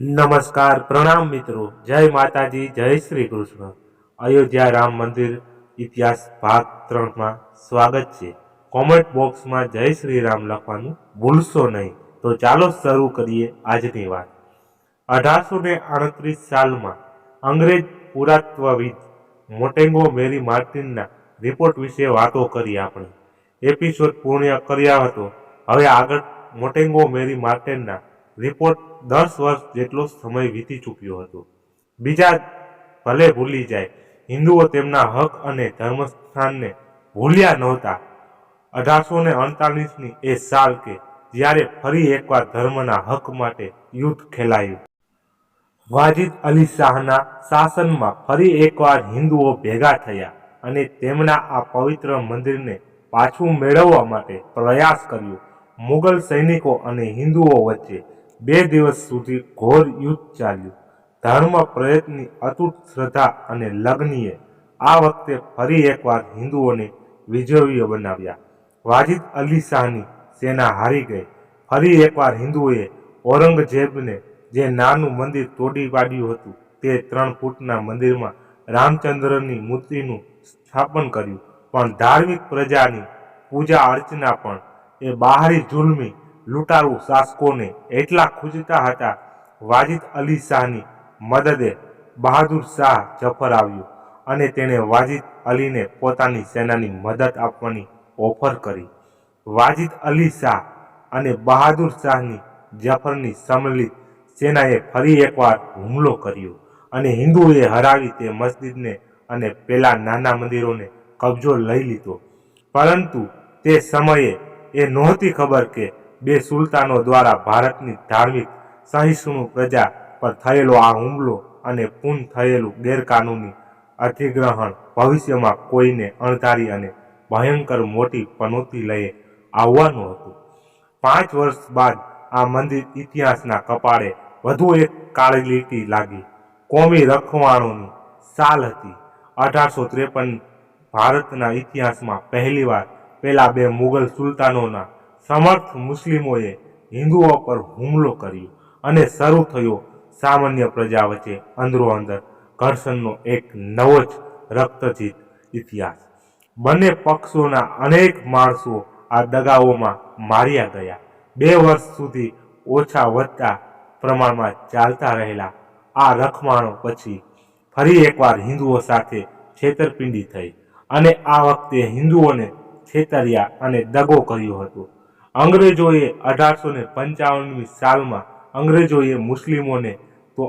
નમસ્કાર, પ્રણામ મિત્રો. જય માતાજી, જય શ્રી કૃષ્ણ. અયોધ્યા રામ મંદિર ઇતિહાસ ભાગ ત્રણમાં સ્વાગત છે. કોમેન્ટ બોક્સમાં જય શ્રી રામ લખવાનું ભૂલશો નહીં. તો ચાલો શરૂ કરીએ આજની વાત. અઢારસો ને આડત્રીસ સાલમાં અંગ્રેજ પુરાતત્વવિદ મોટેંગો મેરી માર્ટિનના રિપોર્ટ વિશે વાતો કરી આપણે. એપિસોડ પૂર્ણ કર્યા હતો. હવે આગળ મોટેંગો મેરી માર્ટિનના રિપોર્ટ દસ વર્ષ જેટલો સમય વીતી ચૂક્યો હતો. બીજા ભલે ભૂલી જાય, હિન્દુઓ તેમના હક અને ધર્મસ્થાનને ભૂલ્યા નહોતા. અઢારસો ને અડતાલીસની એ સાલ કે જ્યારે ફરી એકવાર ધર્મના હક માટે યુદ્ધ ખેલાયું. વાજિદ અલી શાહના શાસનમાં ફરી એકવાર હિન્દુઓ ભેગા થયા અને તેમના આ પવિત્ર મંદિરને પાછું મેળવવા માટે પ્રયાસ કર્યો. મુગલ સૈનિકો અને હિન્દુઓ વચ્ચે બે દિવસ સુધી ઘોર યુદ્ધ ચાલ્યું. ધર્મ પ્રયત્નની અતૂટ શ્રદ્ધા અને લગ્નીએ આ વખતે ફરી એકવાર હિન્દુઓને વિજયીઓ બનાવ્યા. વાજિદ અલી શાહની સેના હારી ગઈ. ફરી એકવાર હિન્દુઓએ ઔરંગઝેબને જે નાનું મંદિર તોડી પાડ્યું હતું તે ત્રણ ફૂટના મંદિરમાં રામચંદ્રની મૂર્તિનું સ્થાપન કર્યું. પણ ધાર્મિક પ્રજાની પૂજા અર્ચના પણ એ બહારી જુલ્મી લૂંટારૂ શાસકોને એટલા ખૂજતા હતા, વાજિદ અલી શાહની મદદે બહાદુર શાહ જફર આવ્યો અને તેણે વાજિદ અલીને પોતાની સેનાની મદદ આપવાની ઓફર કરી. વાજિદ અલી શાહ અને બહાદુર શાહની જફરની સંમલિત સેનાએ ફરી એકવાર હુમલો કર્યો અને હિન્દુઓએ હરાવી તે મસ્જિદને અને પેલા નાના મંદિરોને કબજો લઈ લીધો. પરંતુ તે સમયે એ નહોતી ખબર કે બે સુલતાનો દ્વારા ભારતની ધાર્મિક સહિષ્ણુ પ્રજા પર થયેલો આ હુમલો અને પૂન થયેલું ગેરકાનૂની અધિગ્રહણ ભવિષ્યમાં કોઈને અણધારી અને ભયંકર મોટી પનોતી લઈ આવવાનું હતું. પાંચ વર્ષ બાદ આ મંદિર ઇતિહાસના કપાળે વધુ એક કાળી લીટી લાગી. કોમી રખવાણોની સાલ હતી. અઢારસો ત્રેપન ભારતના ઇતિહાસમાં પહેલીવાર પહેલા બે મુગલ સુલતાનોના સમર્થ મુસ્લિમોએ હિન્દુઓ પર હુમલો કર્યો અને શરૂ થયો સામાન્ય પ્રજા વચ્ચે અંદરો અંદર ઘર્ષણનો એક નવો જ રક્તજીત ઇતિહાસ. બંને પક્ષોના અનેક માણસો આ દગાઓમાં માર્યા ગયા. બે વર્ષ સુધી ઓછા વધતા પ્રમાણમાં ચાલતા રહેલા આ રખમાણો પછી ફરી એકવાર હિન્દુઓ સાથે છેતરપિંડી થઈ અને આ વખતે હિન્દુઓને છેતર્યા અને દગો કર્યો હતો. અંગ્રેજોએ અઢારસો ને પંચાવનમી સાલમાં અંગ્રેજોએ મુસ્લિમોને તો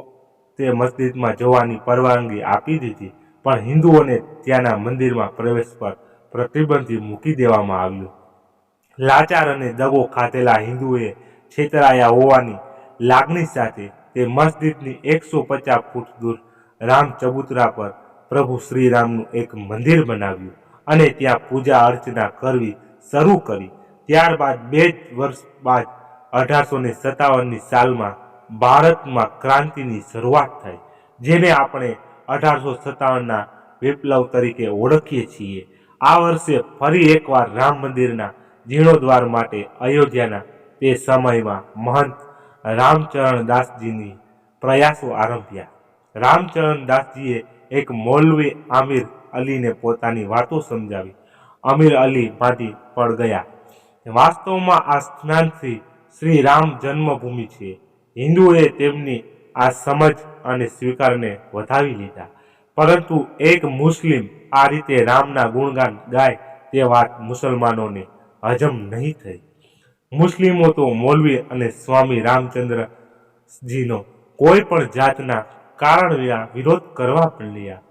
તે મસ્જિદમાં જવાની પરવાનગી આપી દીધી, પણ હિન્દુઓને ત્યાંના મંદિરમાં પ્રવેશ પર પ્રતિબંધ મૂકી દેવામાં આવ્યો. લાચાર અને દગો ખાધેલા હિન્દુએ છેતરાયા હોવાની લાગણી સાથે તે મસ્જિદની એકસો પચાસ ફૂટ દૂર રામ ચબૂતરા પર પ્રભુ શ્રીરામનું એક મંદિર બનાવ્યું અને ત્યાં પૂજા અર્ચના કરવી શરૂ કરી. ત્યારબાદ બે જ વર્ષ બાદ અઢારસો ને સત્તાવનની સાલમાં ભારતમાં ક્રાંતિની શરૂઆત થઈ, જેને આપણે અઢારસો સત્તાવનના વિપ્લવ તરીકે ઓળખીએ છીએ. આ વર્ષે ફરી એકવાર રામ મંદિરના જીર્ણોદ્વાર માટે અયોધ્યાના તે સમયમાં મહંત રામચરણ દાસજીની પ્રયાસો આરંભ્યા. રામચરણ દાસજીએ એક મૌલવી આમિર અલીને પોતાની વાતો સમજાવી. અમીર અલી માટી પડ ગયા. વાસ્તવમાં આ સ્નાનથી શ્રી રામ જન્મભૂમિ છે. હિન્દુએ તેમની આ સમજ અને સ્વીકારને વધાવી લીધા. પરંતુ એક મુસ્લિમ આ રીતે રામના ગુણગાન ગાય તે વાત મુસલમાનોને હજમ નહીં થઈ. મુસ્લિમો તો મૌલવી અને સ્વામી રામચંદ્રજીનો કોઈ પણ જાતના કારણ વિના વિરોધ કરવા માંડ્યા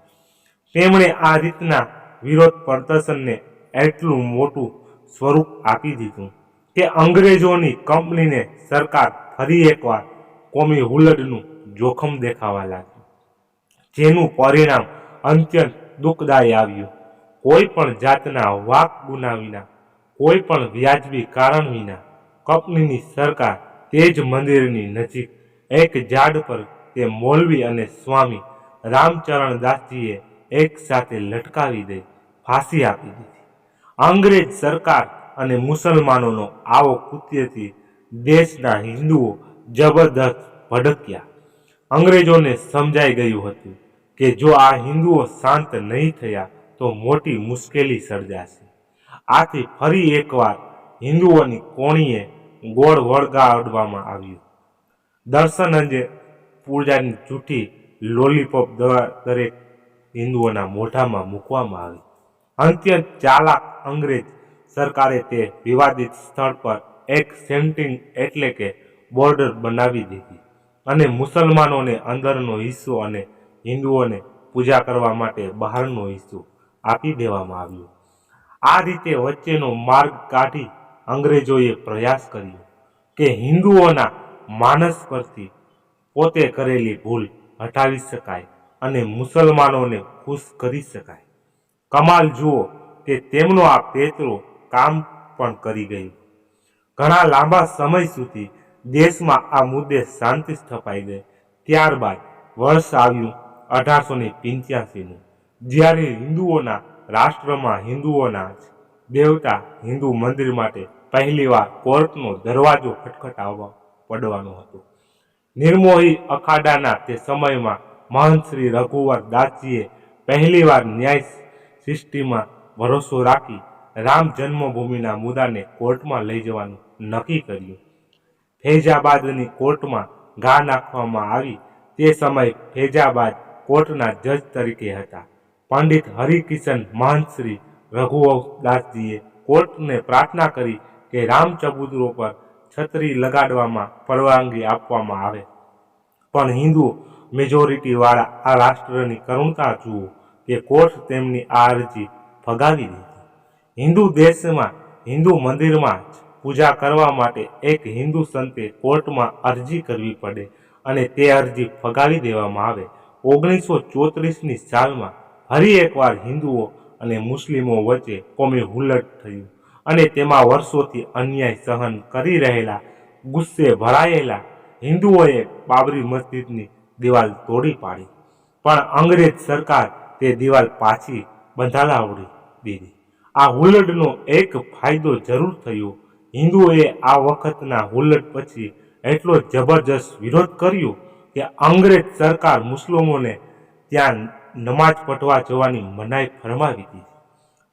તેમણે આ રીતના વિરોધ પ્રદર્શનને એટલું મોટું સ્વરૂપ આપી દીધું કે અંગ્રેજોની કંપનીને સરકાર ફરી એકવાર કોમી હુલડનું જોખમ દેખાવા લાગ્યું. જેનું પરિણામ અત્યંત દુઃખદાયી આવ્યું. કોઈ પણ જાતના વાક ગુના વિના, કોઈ પણ વ્યાજબી કારણ વિના કંપનીની સરકાર તે જ મંદિરની નજીક એક ઝાડ પર તે મોલવી અને સ્વામી રામચરણ દાસજીએ એક સાથે લટકાવી દઈ ફાંસી આપી દીધી. અંગ્રેજ સરકાર અને મુસલમાનોનો આવો કૃત્યથી દેશના હિન્દુઓ જબરદસ્ત ભડક્યા. અંગ્રેજોને સમજાઈ ગયું હતું કે જો આ હિન્દુઓ શાંત નહીં થયા તો મોટી મુશ્કેલી સર્જાશે. આથી ફરી એકવાર હિન્દુઓની કોણીએ ગોળ વળગાડવામાં આવ્યું. દર્શન અંજે પૂજાની જૂઠી લોલીપોપ દરેક હિન્દુઓના મોઢામાં મૂકવામાં આવી. અંત્યત ચાલાક અંગ્રેજ સરકારે તે વિવાદિત સ્થળ પર એક સેન્ટિંગ એટલે કે બોર્ડર બનાવી દીધી અને મુસલમાનોને અંદરનો હિસ્સો અને હિન્દુઓને પૂજા કરવા માટે બહારનો હિસ્સો આપી દેવામાં આવ્યો. આ રીતે વચ્ચેનો માર્ગ કાઢી અંગ્રેજોએ પ્રયાસ કર્યો કે હિન્દુઓના માનસ પરથી પોતે કરેલી ભૂલ હટાવી શકાય અને મુસલમાનોને ખુશ કરી શકાય. કમાલ જુઓ કે તેમનો આ પેતરો કામ પણ કરી ગયું. ઘણા લાંબા સમય સુધી દેશમાં આ મુદ્દે શાંતિ સ્થપાઈ ગઈ. ત્યારબાદ વર્ષ આવ્યું અઢારસો ને પિંચ્યાસીનું, જ્યારે હિન્દુઓના રાષ્ટ્રમાં હિન્દુઓના જ દેવતા હિન્દુ મંદિર માટે પહેલીવાર કોર્ટનો દરવાજો ખટખટાવવા પડવાનો હતો. નિર્મોહી અખાડાના તે સમયમાં મહંત શ્રી રઘુવર દાસજીએ પહેલીવાર ન્યાય સૃષ્ટિમાં ભરોસો રાખી રામ જન્મભૂમિના મુદ્દાને કોર્ટમાં લઈ જવાનું નક્કી કર્યું. ફૈજાબાદની કોર્ટમાં ઘા નાખવામાં આવી તે સમયે ફૈજાબાદ કોર્ટના જજ તરીકે હતા. પંડિત હરિકિશન મહંતશ્રી શ્રી રઘુદાસજીએ કોર્ટને પ્રાર્થના કરી કે રામ ચબૂતરો પર છત્રી લગાડવામાં પરવાનગી આપવામાં આવે. પણ હિન્દુ મેજોરિટીવાળા આ રાષ્ટ્રની કરુણતા જુઓ. કે કોર્ટ તેમની આ અરજી ફગાવી દીધી. હિન્દુ દેશમાં, હિન્દુ મંદિરમાં જ પૂજા કરવા માટે એક હિન્દુ સંતે કોર્ટમાં અરજી કરવી પડે અને તે અરજી ફગાવી દેવામાં આવે. ઓગણીસો ચોત્રીસની સાલમાં ફરી એકવાર હિન્દુઓ અને મુસ્લિમો વચ્ચે કોમી હુલ્લડ થયું અને તેમાં વર્ષોથી અન્યાય સહન કરી રહેલા, ગુસ્સે ભરાયેલા હિન્દુઓએ બાબરી મસ્જિદની દિવાલ તોડી પાડી. પણ અંગ્રેજ સરકાર તે દિવાલ પાછી બંધાલાવડી દીધી. આ હુલ્લડનો એક ફાયદો જરૂર થયો. હિન્દુઓએ આ વખતના હુલ્લડ પછી એટલો જબરજસ્ત વિરોધ કર્યો કે અંગ્રેજ સરકાર મુસ્લિમોને ત્યાં નમાજ પઢવા જવાની મનાઈ ફરમાવી દીધી.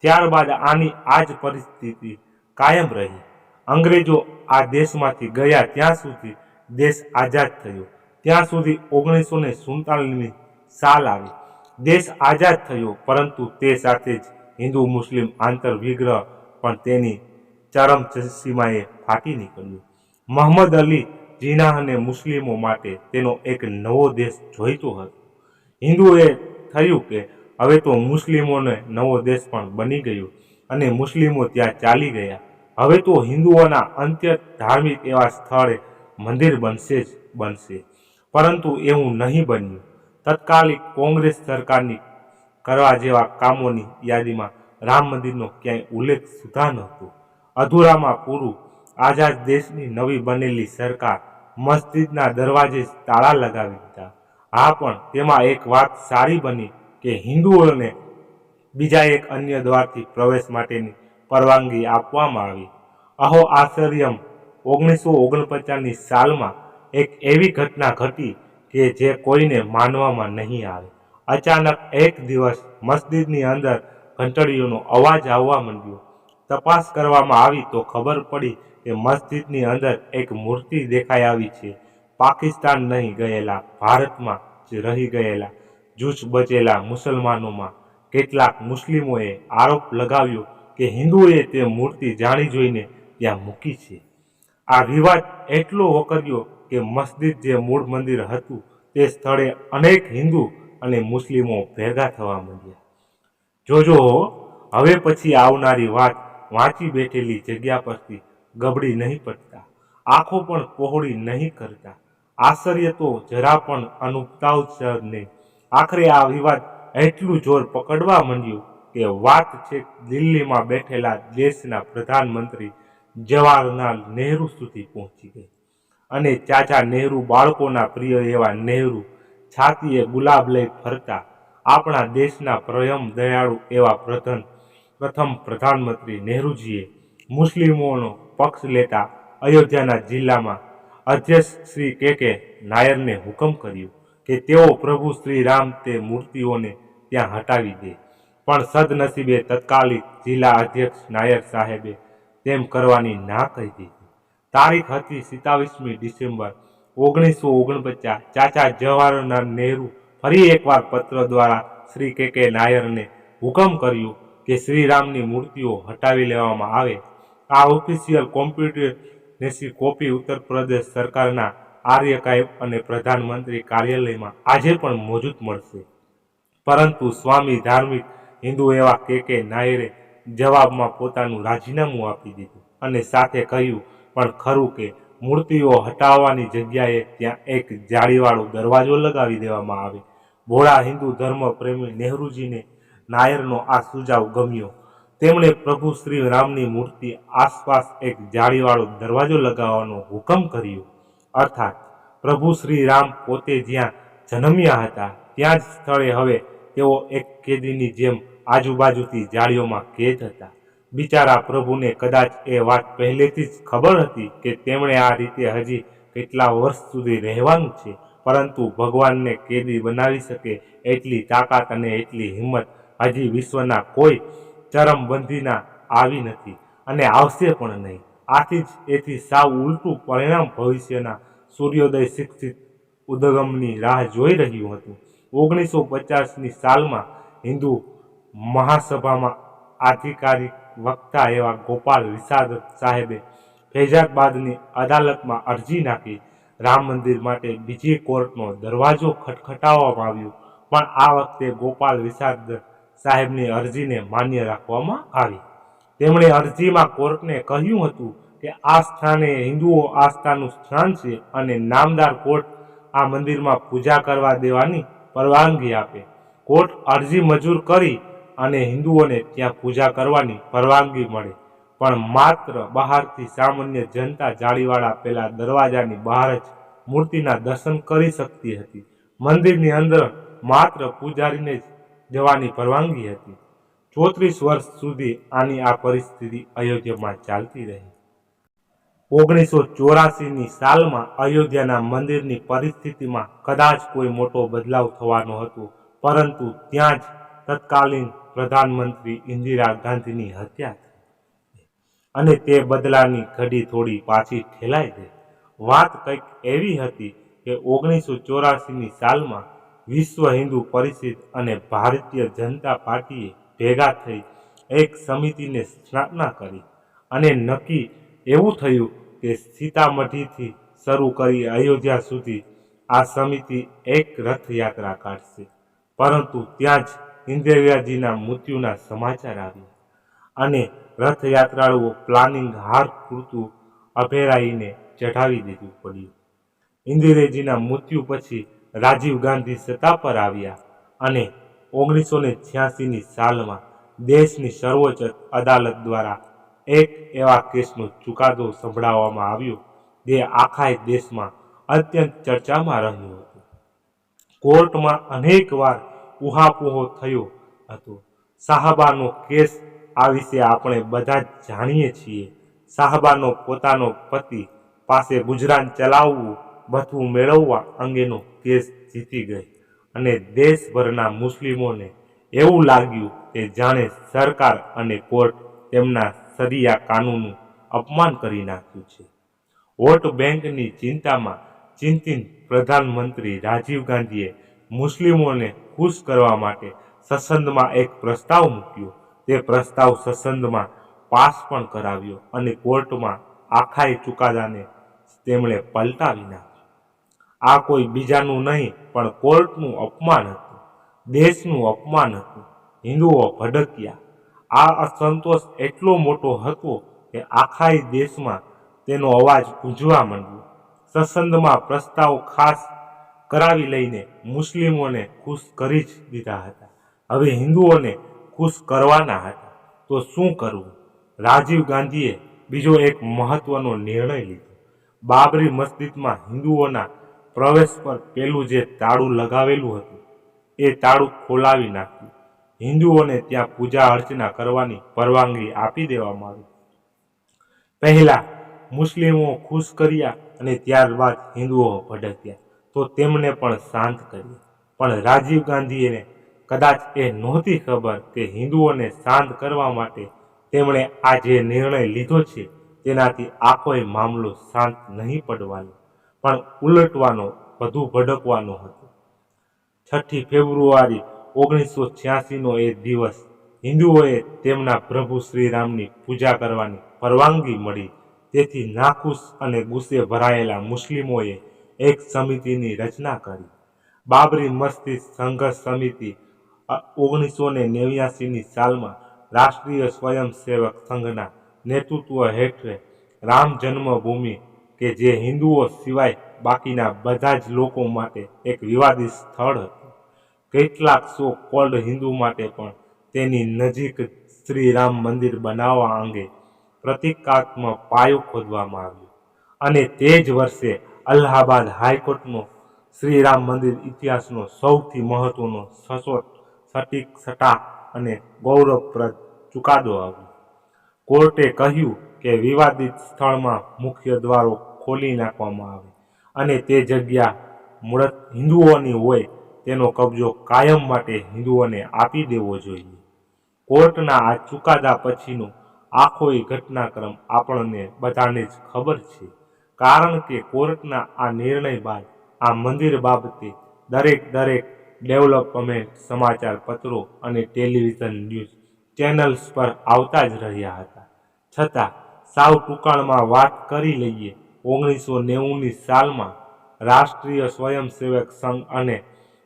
ત્યારબાદ આની આ જ પરિસ્થિતિ કાયમ રહી. અંગ્રેજો આ દેશમાંથી ગયા ત્યાં સુધી દેશ આઝાદ થયો. ત્યાં સુધી ઓગણીસો ને સુડતાલીસની સાલ આવી. દેશ આઝાદ થયો, પરંતુ તે સાથે જ હિન્દુ મુસ્લિમ આંતર વિગ્રહ પણ તેની ચરમ સીમાએ ફાટી નીકળ્યું. મોહમ્મદ અલી જીના અને મુસ્લિમો માટે તેનો એક નવો દેશ જોઈતો હતો. હિન્દુએ થયું કે હવે તો મુસ્લિમોને નવો દેશ પણ બની ગયો અને મુસ્લિમો ત્યાં ચાલી ગયા. હવે તો હિન્દુઓના અંત્ય ધાર્મિક એવા સ્થળે મંદિર બનશે જ બનશે. પરંતુ એવું નહીં બન્યું. તત્કાલિક કોંગ્રેસ સરકારની કરવા જેવા કામોની યાદીમાં રામ મંદિરનો ક્યાંય ઉલ્લેખ સુધા નહોતો અધૂરામાં પૂરું આઝાદ દેશની નવી બનેલી સરકાર મસ્જિદના દરવાજે તાળા લગાવી દીધા. હા પણ તેમાં એક વાત સારી બની કે હિન્દુઓને બીજા એક અન્ય દ્વારથી પ્રવેશ માટેની પરવાનગી આપવામાં આવી. અહો આશ્ચર્યમ ઓગણીસો ઓગણપચાસની સાલમાં એક એવી ઘટના ઘટી કે જે કોઈને માનવામાં નહીં આવે. અચાનક એક દિવસ મસ્જિદની અંદર ઘંટડીઓનો અવાજ આવવા માંડ્યો. તપાસ કરવામાં આવી તો ખબર પડી કે મસ્જિદની અંદર એક મૂર્તિ દેખાઈ આવી છે. પાકિસ્તાન નહીં ગયેલા, ભારતમાં જ રહી ગયેલા જૂજ બચેલા મુસલમાનોમાં કેટલાક મુસ્લિમોએ આરોપ લગાવ્યો કે હિન્દુએ તે મૂર્તિ જાણી જોઈને ત્યાં મૂકી છે. આ વિવાદ એટલો વકર્યો કે મસ્જિદ જે મૂળ મંદિર હતું, તે સ્થળે અનેક હિન્દુ અને મુસ્લિમો ભેગા થવા માંડ્યા. જોજો, હવે પછી આવનારી વાત વાંચી બેઠેલી જગ્યા પરથી ગબડી નહીં પડતા, આંખો પણ પહોળી નહીં કરતા. આશ્ચર્ય તો જરા પણ અનુપતાવ જ નહીં આખરે આ વિવાદ એટલું જોર પકડવા માંડ્યું કે વાત છે દિલ્હીમાં બેઠેલા દેશના પ્રધાનમંત્રી જવાહરલાલ નહેરુ સુધી પહોંચી ગઈ. અને ચાચા નહેરુ બાળકોના પ્રિય એવા નહેરુ છાતીએ ગુલાબ લઈ ફરતા. આપણા દેશના પ્રયમ દયાળુ એવા પ્રધાન, પ્રથમ પ્રધાનમંત્રી નહેરુજીએ મુસ્લિમોનો પક્ષ લેતા અયોધ્યાના જિલ્લામાં અધ્યક્ષ શ્રી કે કે નાયરને હુકમ કર્યો કે તેઓ પ્રભુ શ્રી રામ તે મૂર્તિઓને ત્યાં હટાવી દે. પણ સદનસીબે તત્કાલિક જિલ્લા અધ્યક્ષ નાયર સાહેબે તેમ કરવાની ના કહી દીધી તારીખ હતી સિત્તાવીસમી ડિસેમ્બર ઓગણીસો ઓગણપચાસ. ચાચા જવાહરલાલ નહેરુ ફરી એકવાર પત્ર દ્વારા શ્રી કે કે નાયરને હુકમ કર્યું કે શ્રીરામની મૂર્તિઓ હટાવી લેવામાં આવે. આ ઓફિશિયલ કોમ્પ્યુટરની કોપી ઉત્તર પ્રદેશ સરકારના આર્યકાઇવ અને પ્રધાનમંત્રી કાર્યાલયમાં આજે પણ મોજૂદ મળશે. પરંતુ સ્વામી ધાર્મિક હિન્દુ એવા કે કે નાયરે જવાબમાં પોતાનું રાજીનામું આપી દીધું અને સાથે કહ્યું પણ ખરું કે મૂર્તિઓ હટાવવાની જગ્યાએ ત્યાં એક જાળીવાળો દરવાજો લગાવી દેવામાં આવે. ભોળા હિન્દુ ધર્મ પ્રેમી નહેરુજીને નાયરનો આ સુઝાવ ગમ્યો. તેમણે પ્રભુ શ્રી રામની મૂર્તિ આસપાસ એક જાળીવાળો દરવાજો લગાવવાનો હુકમ કર્યો. અર્થાત, પ્રભુ શ્રી રામ પોતે જ્યાં જન્મ્યા હતા, ત્યાં જ સ્થળે હવે તેઓ એક કેદીની જેમ આજુબાજુથી જાળીઓમાં કેદ હતા. બિચારા પ્રભુને કદાચ એ વાત પહેલેથી જ ખબર હતી કે તેમણે આ રીતે હજી કેટલા વર્ષ સુધી રહેવાનું છે, પરંતુ ભગવાનને કેદી બનાવી શકે એટલી તાકાત અને એટલી હિંમત હજી વિશ્વના કોઈ ચરમબંધીના આવી નથી અને આવશે પણ નહીં. આથી જ એથી સાવ ઉલટું પરિણામ ભવિષ્યના સૂર્યોદય શિક્ષિત ઉદગમની રાહ જોઈ રહ્યું હતું. ઓગણીસો પચાસની સાલમાં હિન્દુ મહાસભામાં આધિકારિક વક્તા એવા ગોપાલ વિસાદ સાહેબે ફૈઝાબાદની અદાલતમાં અરજી નાખી રામ મંદિર માટે બીજી કોર્ટનો દરવાજો ખટખટાવવામાં આવ્યો. પણ આ વખતે ગોપાલ વિસાદ સાહેબની અરજીને માન્ય રાખવામાં આવી. તેમણે અરજીમાં કોર્ટને કહ્યું હતું કે આ સ્થાને હિન્દુઓ આસ્થાનું સ્થાન છે અને નામદાર કોર્ટ આ મંદિરમાં પૂજા કરવા દેવાની પરવાનગી આપે. કોર્ટ અરજી મંજૂર કરી અને હિન્દુઓને ત્યાં પૂજા કરવાની પરવાનગી મળે. પણ માત્ર બહારથી સામાન્ય જનતા જાળીવાળા પેલા દરવાજાની બહાર જ મૂર્તિના દર્શન કરી શકતી હતી. મંદિરની અંદર માત્ર પૂજારીને જ જવાની પરવાનગી હતી. ચોત્રીસ વર્ષ સુધી આની આ પરિસ્થિતિ અયોધ્યામાં ચાલતી રહી. ઓગણીસો ચોરાસીની સાલમાં અયોધ્યાના મંદિરની પરિસ્થિતિમાં કદાચ કોઈ મોટો બદલાવ થવાનો હતો, પરંતુ ત્યાં જ તત્કાલીન પ્રધાનમંત્રી ઇન્દિરા ગાંધીની હત્યા થઈ. અને તે બદલાની ઘડી થોડી પાછી ઠેલાઈ ગઈ. વાત કંઈક એવી હતી કે ઓગણીસો ચોરાસીની સાલમાં વિશ્વ હિન્દુ પરિષદ અને ભારતીય જનતા પાર્ટીએ ભેગા થઈ એક સમિતિને સ્થાપના કરી. અને નક્કી એવું થયું કે સીતામઢીથી શરૂ કરી અયોધ્યા સુધી આ સમિતિ એક રથયાત્રા કાઢશે. પરંતુ ત્યાં જ ઇન્દિરાજીના મૃત્યુના સમાચાર આવ્યા અને રથયાત્રાળુઓ પ્લાનિંગ હાર પૂરતું અભેરાઈને ચઢાવી દીધું પડ્યું. ઇન્દિરેજીના મૃત્યુ પછી રાજીવ ગાંધી સત્તા પર આવ્યા અને ઓગણીસો ને છ્યાસીની સાલમાં દેશની સર્વોચ્ચ અદાલત દ્વારા એક એવા કેસનો ચુકાદો સંભળાવવામાં આવ્યો જે આખા દેશમાં અત્યંત ચર્ચામાં રહ્યો હતો. કોર્ટમાં અનેક વાર ઉહાપોહો થયો હતો. સાહબાનો કેસ આ વિશે આપણે બધા જ જાણીએ છીએ. સાહબાનો પોતાનો પતિ પાસે ગુજરાન ચલાવવું બધું મેળવવા અંગેનો કેસ જીતી ગઈ અને દેશભરના મુસ્લિમોને એવું લાગ્યું કે જાણે સરકાર અને કોર્ટ તેમના સરિયા કાનૂનનું અપમાન કરી નાખ્યું છે. વોટ બેંકની ચિંતામાં ચિંતિત પ્રધાનમંત્રી રાજીવ ગાંધીએ મુસ્લિમોને ખુશ કરવા માટે સસંદમાં એક પ્રસ્તાવ મૂક્યો. તે પ્રસ્તાવ સસંદમાં પાસ પણ કરાવ્યો અને કોર્ટમાં આખાય ચુકાદાને તેમણે પલટાવી નાખ્યો. આ કોઈ બીજાનું નહીં, પણ કોર્ટનું અપમાન હતું. દેશનું અપમાન હતું. હિન્દુઓ ભડક્યા. આ અસંતોષ એટલો મોટો હતો કે આખાય દેશમાં તેનો અવાજ ગુંજવા માંડ્યો. સસંદમાં પ્રસ્તાવ ખાસ કરાવી લઈને મુસ્લિમોને ખુશ કરી જ દીધા હતા. હવે હિન્દુઓને ખુશ કરવાના હતા. તો શું કરવું? રાજીવ ગાંધીએ બીજો એક મહત્વનો નિર્ણય લીધો. બાબરી મસ્જિદમાં હિન્દુઓના પ્રવેશ પર પેલું જે તાળું લગાવેલું હતું, એ તાળું ખોલાવી નાખ્યું. હિન્દુઓને ત્યાં પૂજા અર્ચના કરવાની પરવાનગી આપી દેવામાં આવી. પહેલા મુસ્લિમો ખુશ કર્યા અને ત્યારબાદ હિન્દુઓ ભડક્યા. તો તેમને પણ શાંત કરી પણ રાજીવ ગાંધીને કદાચ એ નહોતી ખબર કે હિન્દુઓને શાંત કરવા માટે તેમણે આ જે નિર્ણય લીધો છે, તેનાથી આખોય મામલો શાંત નહીં પડવાનો, પણ ઉલટવાનો, વધુ ભડકવાનો હતો. છઠ્ઠી ફેબ્રુઆરી ઓગણીસો છ્યાસીનો એ દિવસ હિન્દુઓએ તેમના પ્રભુ શ્રીરામની પૂજા કરવાની પરવાનગી મળી. તેથી નાખુશ અને ગુસ્સે ભરાયેલા મુસ્લિમોએ એક સમિતિની રચના કરી. બાબરી મસ્જિદ સંઘર્ષ સમિતિ ઓગણીસો ને નેવ્યાસીની સાલમાં રાષ્ટ્રીય સ્વયંસેવક સંઘના નેતૃત્વ હેઠળ રામ જન્મભૂમિ કે જે હિન્દુઓ સિવાય બાકીના બધા જ લોકો માટે એક વિવાદિત સ્થળ હતું. કેટલાક સો કોલ્ડ હિન્દુ માટે પણ તેની નજીક શ્રી રામ મંદિર બનાવવા અંગે પ્રતિકાત્મક પાયો ખોદવામાં આવ્યો. અને તે જ વર્ષે અલ્હાબાદ હાઈકોર્ટનો શ્રી રામ મંદિર ઇતિહાસનો સૌથી મહત્વનો સચોટ સટીક સટા અને ગૌરવપ્રદ ચુકાદો આવ્યો. કોર્ટે કહ્યું કે વિવાદિત સ્થળમાં મુખ્ય દ્વારો ખોલી નાખવામાં આવે અને તે જગ્યા મૂળત હિન્દુઓની હોય તેનો કબજો કાયમ માટે હિન્દુઓને આપી દેવો જોઈએ. કોર્ટના આ ચુકાદા પછીનો આખો ઘટનાક્રમ આપણને બધાને જ ખબર છે. કારણ કે કોર્ટના આ નિર્ણય બાદ આ મંદિર બાબતે દરેક દરેક ડેવલપમેન્ટ સમાચાર પત્રો અને ટેલિવિઝન ન્યૂઝ ચેનલ્સ પર આવતા જ રહ્યા હતા. છતાં, સાવ ટૂંકાણમાં વાત કરી લઈએ, ઓગણીસો નેવુંની સાલમાં રાષ્ટ્રીય સ્વયંસેવક સંઘ અને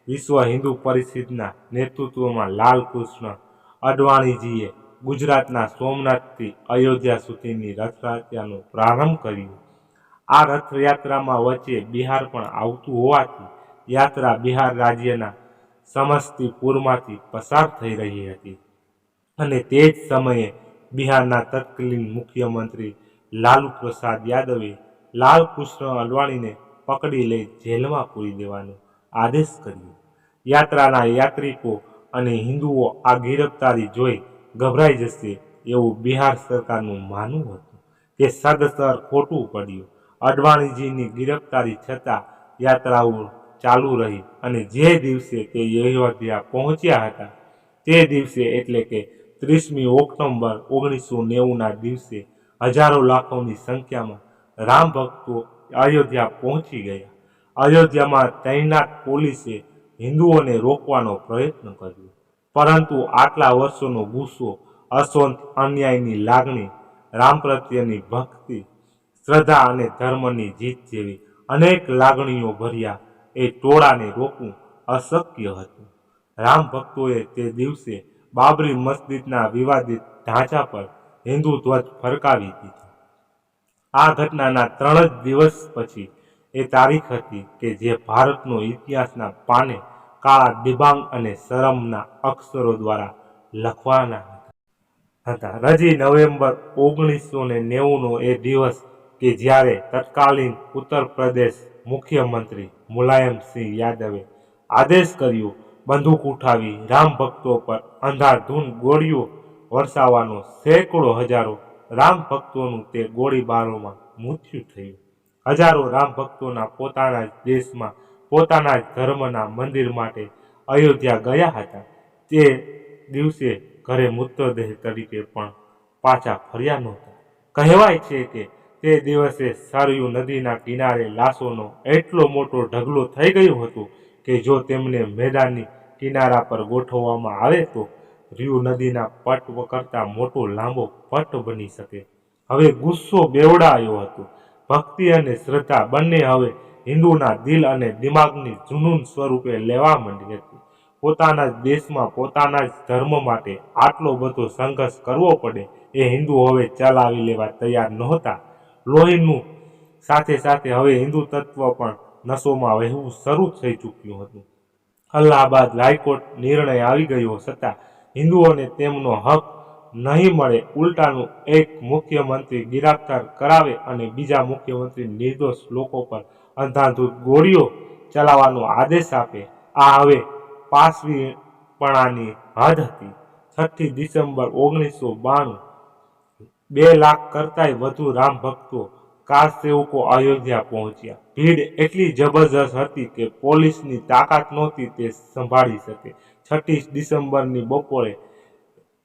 વિશ્વ હિન્દુ પરિષદના નેતૃત્વમાં લાલકૃષ્ણ અડવાણીજીએ ગુજરાતના સોમનાથથી અયોધ્યા સુધીની રથયાત્રાનો પ્રારંભ કર્યો. આ રથયાત્રામાં વચ્ચે બિહાર પણ આવતું હોવાથી યાત્રા બિહાર રાજ્યના સમસ્તીપુરમાંથી પસાર થઈ રહી હતી. અને તે જ સમયે બિહારના તત્કાલીન મુખ્યમંત્રી લાલુ પ્રસાદ યાદવે લાલકૃષ્ણ અડવાણીને પકડી લઈ જેલમાં પૂરી દેવાનો આદેશ કર્યો. યાત્રાના યાત્રિકો અને હિન્દુઓ આ ગિરફતારી જોઈ ગભરાઈ જશે એવું બિહાર સરકારનું માનવું હતું કે સદસર ખોટું પડ્યું. અડવાણીજીની ગિરફતારી છતાં યાત્રાઓ ચાલુ રહી અને જે દિવસે તે અયોધ્યા પહોંચ્યા હતા, તે દિવસે એટલે કે ત્રીસમી ઓક્ટોબર ઓગણીસો નેવુંના દિવસે હજારો લાખોની સંખ્યામાં રામ ભક્તો અયોધ્યા પહોંચી ગયા. અયોધ્યામાં તૈનાત પોલીસે હિન્દુઓને રોકવાનો પ્રયત્ન કર્યો. પરંતુ આટલા વર્ષોનો ગુસ્સો અશોક અન્યાયની લાગણી રામ પ્રત્યેની ભક્તિ શ્રદ્ધા અને ધર્મની જીત જેવી અનેક લાગણીઓ ભર્યા. એ ટોળાને રોકવું અશક્ય હતું. રામ ભક્તોએ તે દિવસે બાબરી મસ્જિદના વિવાદિત ઢાંચા પર હિન્દુ ધ્વજ ફરકાવી દીધો. આ ઘટનાના ત્રણ જ દિવસ પછી એ તારીખ હતી કે જે ભારતનો ઇતિહાસના પાને કાળા દિબાંગ અને શરમના અક્ષરો દ્વારા લખવાના હતા. રજી નવેમ્બર ઓગણીસો ને નેવુંનો એ દિવસ કે જ્યારે તત્કાલીન ઉત્તર પ્રદેશ મુખ્યમંત્રી મુલાયમસિંહ યાદવે આદેશ કર્યો, બંદૂક ઉઠાવી રામ ભક્તો પર અંધાધૂન ગોળીઓ વરસાવવાનો સેંકડો હજારો રામ ભક્તોનું તે ગોળીબારોમાં મૃત્યુ થયું. હજારો રામ ભક્તોના પોતાના જ દેશમાં, પોતાના જ ધર્મના મંદિર માટે અયોધ્યા ગયા હતા. તે દિવસે ઘરે મૃતદેહ તરીકે પણ પાછા ફર્યા નહોતા. કહેવાય છે કે તે દિવસે સરયુ નદીના કિનારે લાશોનો એટલો મોટો ઢગલો થઈ ગયો હતો કે જો તેમને મેદાનની કિનારા પર ગોઠવવામાં આવે તો રિયુ નદીના પટ કરતા મોટો લાંબો પટ બની શકે. હવે ગુસ્સો બેવડાયો હતો. ભક્તિ અને શ્રદ્ધા બંને હવે હિન્દુના દિલ અને દિમાગની જુનૂન સ્વરૂપે લેવા માંડી હતી. પોતાના જ દેશમાં, પોતાના જ ધર્મ માટે આટલો બધો સંઘર્ષ કરવો પડે એ હિન્દુ હવે ચલાવી લેવા તૈયાર નહોતા. લોહીનું સાથે સાથે હવે હિન્દુ તત્વ પણ નસોમાં વહેવું શરૂ થઈ ચૂક્યું હતું. અલ્હાબાદ હાઈકોર્ટ નિર્ણય આવી ગયો છતાં હિન્દુઓને તેમનો હક નહીં મળે, ઉલટાનું એક મુખ્યમંત્રી ગિરફ્તાર કરાવે અને બીજા મુખ્યમંત્રી નિર્દોષ લોકો પર અંધાધૂત ગોળીઓ ચલાવવાનો આદેશ આપે. આ હવે પાસવીપણાની હદ હતી. છઠ્ઠી ડિસેમ્બર ઓગણીસો બાણું બે લાખ કરતાંય વધુ રામ ભક્તો કાર સેવકો અયોધ્યા પહોંચ્યા. ભીડ એટલી જબરજસ્ત હતી કે પોલીસની તાકાત નહોતી તે સંભાળી શકે. છઠ્ઠીસ ડિસેમ્બરની બપોરે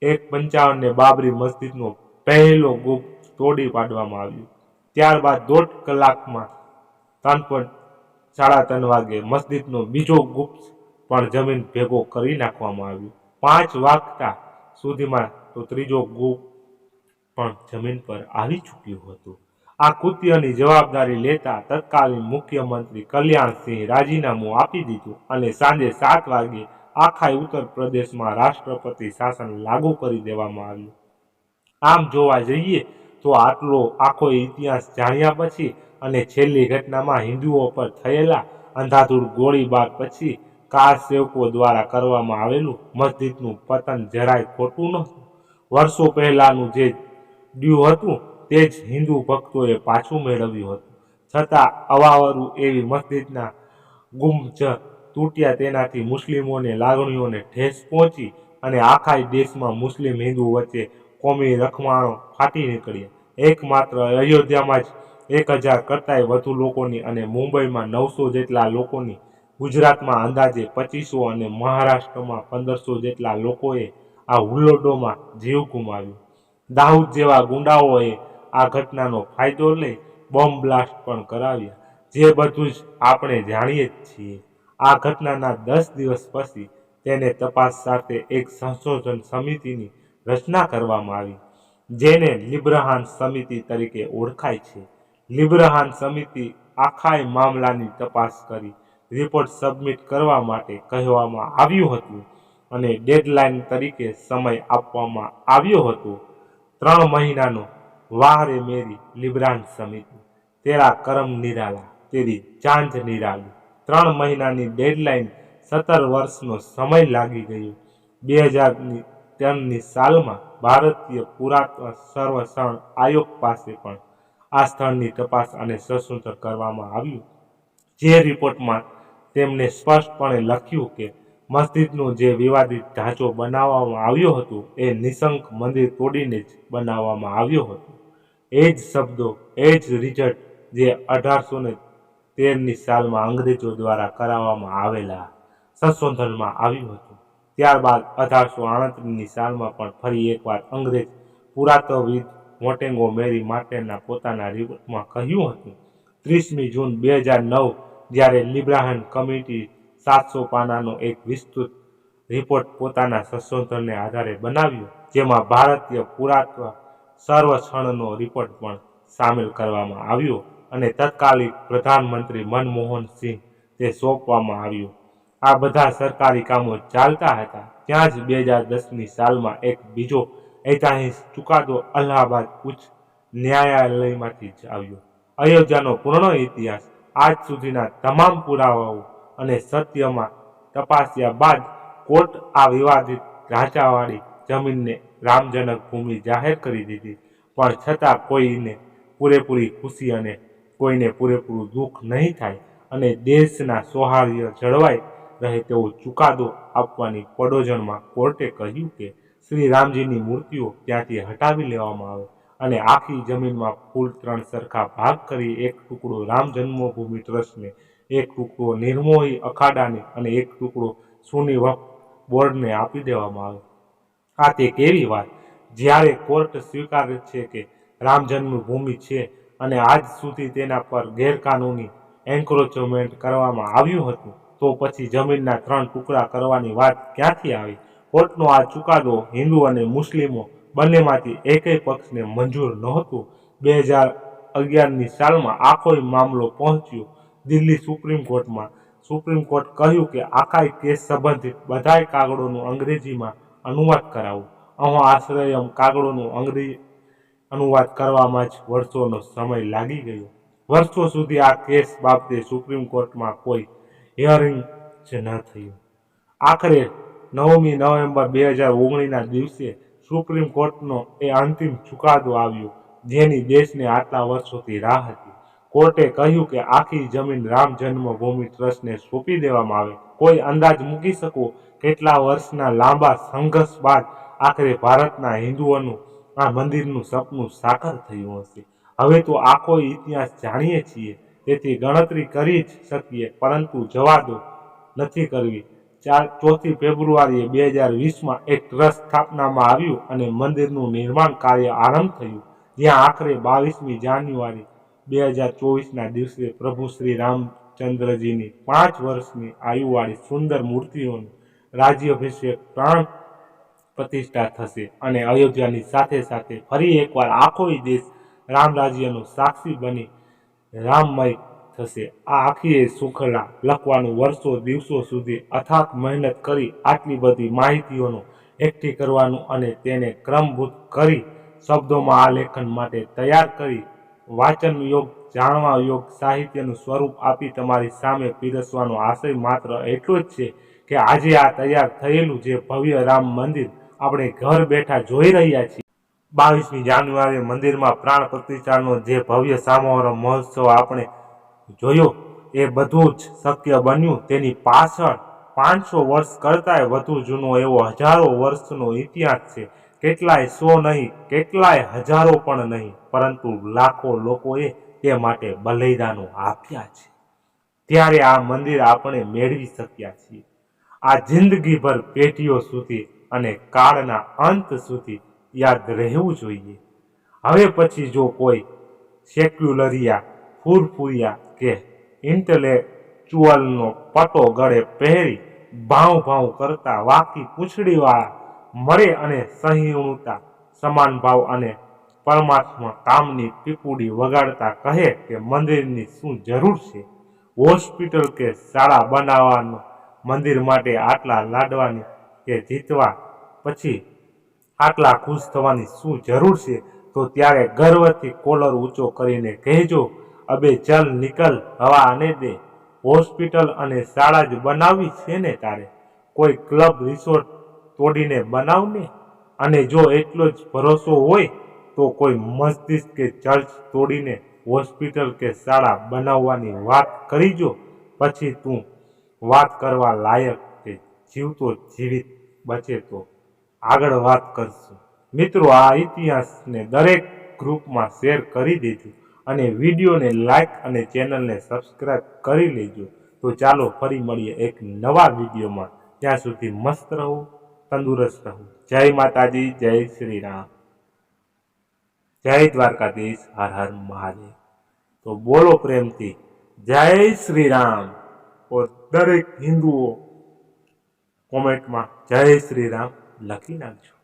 એક પંચાવનને બાબરી મસ્જિદનો પહેલો ગુપ તોડી પાડવામાં આવ્યો. ત્યારબાદ દોઢ કલાકમાં ત્રણ સાડા ત્રણ વાગે મસ્જિદનો બીજો ગુપ્ત પણ જમીન ભેગો કરી નાખવામાં આવ્યો. પાંચ વાગતા સુધીમાં તો ત્રીજો ગુપ્ત પણ જમીન પર આવી ચૂક્યું હતું. આ કૃત્યની જવાબદારી લેતા તત્કાલીન મુખ્યમંત્રી કલ્યાણસિંહ રાજીનામું આપી દીધું અને સાંજે સાત વાગે આખા ઉત્તર પ્રદેશમાં રાષ્ટ્રપતિ શાસન લાગુ કરી દેવામાં આવ્યું. આમ જોવા જઈએ તો આટલો આખો ઇતિહાસ જાણ્યા પછી અને છેલ્લી ઘટનામાં હિન્દુઓ પર થયેલા અંધાધૂળ ગોળીબાર પછી કાર સેવકો દ્વારા કરવામાં આવેલું મસ્જિદનું પતન જરાય ખોટું નહોતું. વર્ષો પહેલાનું જે ડ્યુ હતું તે જ હિન્દુ ભક્તોએ પાછું મેળવ્યું હતું. છતાં અવાવરું એવી મસ્જિદના ગુમજ તૂટ્યા તેનાથી મુસ્લિમોને લાગણીઓને ઠેસ પહોંચી અને આખા દેશમાં મુસ્લિમ હિન્દુ વચ્ચે કોમી રખમાણો ફાટી નીકળ્યા. એકમાત્ર અયોધ્યામાં જ એક હજાર કરતાંય વધુ લોકોની અને મુંબઈમાં નવસો જેટલા લોકોની, ગુજરાતમાં અંદાજે પચીસો અને મહારાષ્ટ્રમાં પંદરસો જેટલા લોકોએ આ હુલ્લોડોમાં જીવ ગુમાવ્યો. દાઉદ જેવા ગુંડાઓએ આ ઘટનાનો ફાયદો લઈ બોમ્બ બ્લાસ્ટ પણ કરાવ્યા. જે બધું જ આપણે જાણીએ જ છીએ. આ ઘટનાના દસ દિવસ પછી તેને તપાસ સાથે એક સંશોધન સમિતિની રચના કરવામાં આવી, જેને લિબ્રહાન સમિતિ તરીકે ઓળખાય છે. લિબ્રહાન સમિતિ આખાય મામલાની તપાસ કરી રિપોર્ટ સબમિટ કરવા માટે કહેવામાં આવ્યું હતું અને ડેડલાઇન તરીકે સમય આપવામાં આવ્યો હતો. ત્રણ મહિનાનો વાહરે મેરી લિબ્રાન સમિતિ. તેરા કરમ નિરાલા, તેરી ચાંદ નિરાલી. ત્રણ મહિનાની ડેડલાઇન સત્તર વર્ષનો સમય લાગી ગયો. બે હજારની તેમની સાલમાં ભારતીય પુરાતત્વ સર્વસણ આયોગ પાસે પણ આ સ્થળની તપાસ અને સંશોધન કરવામાં આવ્યું. જે રિપોર્ટમાં તેમણે સ્પષ્ટપણે લખ્યું કે મસ્જિદનો જે વિવાદિત ઢાંચો બનાવવામાં આવ્યો હતો, એ નિશંક મંદિર તોડીને જ બનાવવામાં આવ્યો હતો. એ જ શબ્દો, એ જ રિઝલ્ટ જે અઢારસો ને તેરની સાલમાં અંગ્રેજો દ્વારા કરાવવામાં આવેલા સંશોધનમાં આવ્યું હતું. ત્યારબાદ અઢારસો આડત્રીસની સાલમાં પણ ફરી એકવાર અંગ્રેજ પુરાતત્વવિદ મોટેંગો મેરી માર્ટેનના પોતાના રિપોર્ટમાં કહ્યું હતું, ત્રીસમી જૂન બે હજાર નવ, જ્યારે લિબ્રાહન કમિટી સાતસો પાનાનો એક વિસ્તૃત રિપોર્ટ પોતાના સંશોધનને આધારે બનાવ્યો, જેમાં ભારતીય પુરાતત્વ સર્વક્ષણનો રિપોર્ટ પણ સામેલ કરવામાં આવ્યો અને તત્કાલીન પ્રધાનમંત્રી મનમોહન સિંહ તે સોંપવામાં આવ્યું. આ બધા સરકારી કામો ચાલતા હતા. ત્યાં જ બે હજાર દસની સાલમાં એક બીજો ઐતિહાસિક ચુકાદો અલ્હાબાદ ઉચ્ચ ન્યાયાલયમાંથી જ આવ્યો. અયોધ્યાનો પૂર્ણ ઇતિહાસ આજ સુધીના તમામ પુરાવાઓ અને સત્યમાં તપાસ્યા બાદ કોર્ટ આ વિવાદિત ઢાંચાવાળી જમીનને રામજનક ભૂમિ જાહેર કરી દીધી. પણ છતાં કોઈને પૂરેપૂરી ખુશી અને કોઈને પૂરેપૂરું દુઃખ નહીં થાય અને દેશના સૌહાર્ય જળવાઈ રહે તેવો ચુકાદો આપવાની પડોજણમાં કોર્ટે કહ્યું કે શ્રી રામજીની મૂર્તિઓ ત્યાંથી હટાવી લેવામાં આવે અને આખી જમીનમાં કુલ ત્રણ સરખા ભાગ કરી એક ટુકડો રામ જન્મભૂમિ ટ્રસ્ટને એક ટુકડો નિર્મોહી અખાડાને અને એક ટુકડો સુની વક્ફ બોર્ડને આપી દેવામાં આવે. આ તે કેવી વાત? જ્યારે કોર્ટ સ્વીકારે છે કે રામ જન્મભૂમિ છે અને આજ સુધી તેના પર ગેરકાનૂની એન્ક્રોચમેન્ટ કરવામાં આવ્યું હતું, તો પછી જમીનના ત્રણ ટુકડા કરવાની વાત ક્યાંથી આવી? કોર્ટનો આ ચુકાદો હિન્દુ અને મુસ્લિમો બંનેમાંથી એકેય પક્ષને મંજૂર નહોતું. બે હજાર અગિયારની સાલમાં આખો મામલો પહોંચ્યો દિલ્હી સુપ્રીમ કોર્ટમાં. સુપ્રીમ કોર્ટ કહ્યું કે આખા કેસ સંબંધિત બધાય કાગળોનું અંગ્રેજીમાં અનુવાદ કરાવો. અહીં આશ્રયમ કાગળોનું અંગ્રેજી અનુવાદ કરવામાં જ વર્ષોનો સમય લાગી ગયો. વર્ષો સુધી આ કેસ બાબતે સુપ્રીમ કોર્ટમાં કોઈ હિયરિંગ જ ન થયું. આખરે નવમી નવેમ્બર બે હજાર ઓગણીસના દિવસે સુપ્રીમ કોર્ટનો એ અંતિમ ચુકાદો આવ્યો, જેની દેશને આટલા વર્ષોથી રાહ હતી. કોર્ટે કહ્યું કે આખી જમીન રામ જન્મભૂમિ ટ્રસ્ટને સોંપી દેવામાં આવે. કોઈ અંદાજ મૂકી શકો? કેટલા વર્ષના લાંબા સંઘર્ષ બાદ આખરે ભારતના હિન્દુઓનું આ મંદિરનું સપનું સાકાર થયું હશે? હવે તો આખો ઇતિહાસ જાણીએ છીએ. તેથી ગણતરી કરી જ શકીએ, પરંતુ જવા દો નથી કરવી. ચાર, ચોથી ફેબ્રુઆરીએ બે હજાર વીસમાં એક ટ્રસ્ટ સ્થાપનામાં આવ્યું અને મંદિરનું નિર્માણ કાર્ય આરંભ થયું. જ્યાં આખરે બાવીસમી જાન્યુઆરી બે હજાર ચોવીસના દિવસે પ્રભુ શ્રી રામચંદ્રજીની પાંચ વર્ષની આયુવાળી સુંદર મૂર્તિઓનું રાજ્યાભિષેક પ્રાણ પ્રતિષ્ઠા થશે અને અયોધ્યાની સાથે સાથે ફરી એકવાર આખો દેશ રામ રાજ્યનો સાક્ષી બની રામમય થશે. આ આખીએ સુખલા, લખવાનું વર્ષો, દિવસો સુધી અથાક મહેનત કરી આટલી બધી માહિતીઓનું એકઠી કરવાનું અને તેને ક્રમભૂત કરી શબ્દોમાં આ લેખન માટે તૈયાર કરી વાંચન યોગ, જાણવા યોગ, સાહિત્યનું સ્વરૂપ આપી તમારી સામે પીરસવાનો આશય માત્ર એટલો જ છે કે આજે આ તૈયાર થયેલું જે ભવ્ય રામ મંદિર આપણે ઘર બેઠા જોઈ રહ્યા છીએ. બાવીસમી જાન્યુઆરી મંદિરમાં પ્રાણ પ્રતિષ્ઠાનો જે ભવ્ય સમારોહ મહોત્સવ આપણે જોયો, એ બધું જ શક્ય બન્યું. તેની પાછળ પાંચસો વર્ષ કરતાંય વધુ જૂનો એવો હજારો વર્ષનો ઇતિહાસ છે. કેટલાય સો નહીં, કેટલાય હજારો પણ નહીં, પરંતુ લાખો લોકોએ તે માટે બલિદાનો આપ્યા છે. ત્યારે આ મંદિર આપણે મેળવી શક્યા છીએ. આ જિંદગીભર પેઢીઓ સુધી અને કાળના અંત સુધી યાદ રહેવું જોઈએ. હવે પછી જો કોઈ સેક્યુલરિયા, ફૂરફૂરિયા કે ઇન્ટેલેક્ચુઅલનો પટો ગળે પહેરી ભાવ ભાવ કરતા વાકી પૂંછડીવાળા મળે અને સહિષ્ણુતા, સમાન ભાવ અને પરમાત્મા કામની પીપુડી વગાડતા કહે કે મંદિરની શું જરૂર છે? હોસ્પિટલ કે શાળા બનાવવાનું મંદિર માટે આટલા લાડવાની કે જીતવા પછી આટલા ખુશ થવાની શું જરૂર છે? તો ત્યારે ગર્વથી કોલર ઊંચો કરીને કહેજો, અબે ચલ નિકલ હવા આને દે. હોસ્પિટલ અને શાળા જ બનાવવી છે ને તારે? કોઈ ક્લબ, રિસોર્ટ તોડીને બનાવને અને જો એટલો જ ભરોસો હોય તો કોઈ મસ્જિદ કે ચર્ચ તોડીને હોસ્પિટલ કે શાળા બનાવવાની વાત કરીજો. પછી તું વાત કરવા લાયક કે જીવતો જીવિત બચે તો આગળ વાત કરશું. મિત્રો, આ ઇતિહાસને દરેક ગ્રુપમાં શેર કરી દેજો અને વિડીયોને લાઈક અને ચેનલને સબસ્ક્રાઈબ કરી લેજો. તો ચાલો ફરી મળીએ એક નવા વિડીયોમાં. ત્યાં સુધી મસ્ત રહો. તંદુરસ્ત રહો. જય માતાજી, જય શ્રી રામ જય દ્વારકાધીશ, હર હર મહાદેવ. તો બોલો પ્રેમથી, જય શ્રી રામ દરેક હિન્દુઓ કોમેન્ટમાં જય શ્રી રામ લખી નાખજો.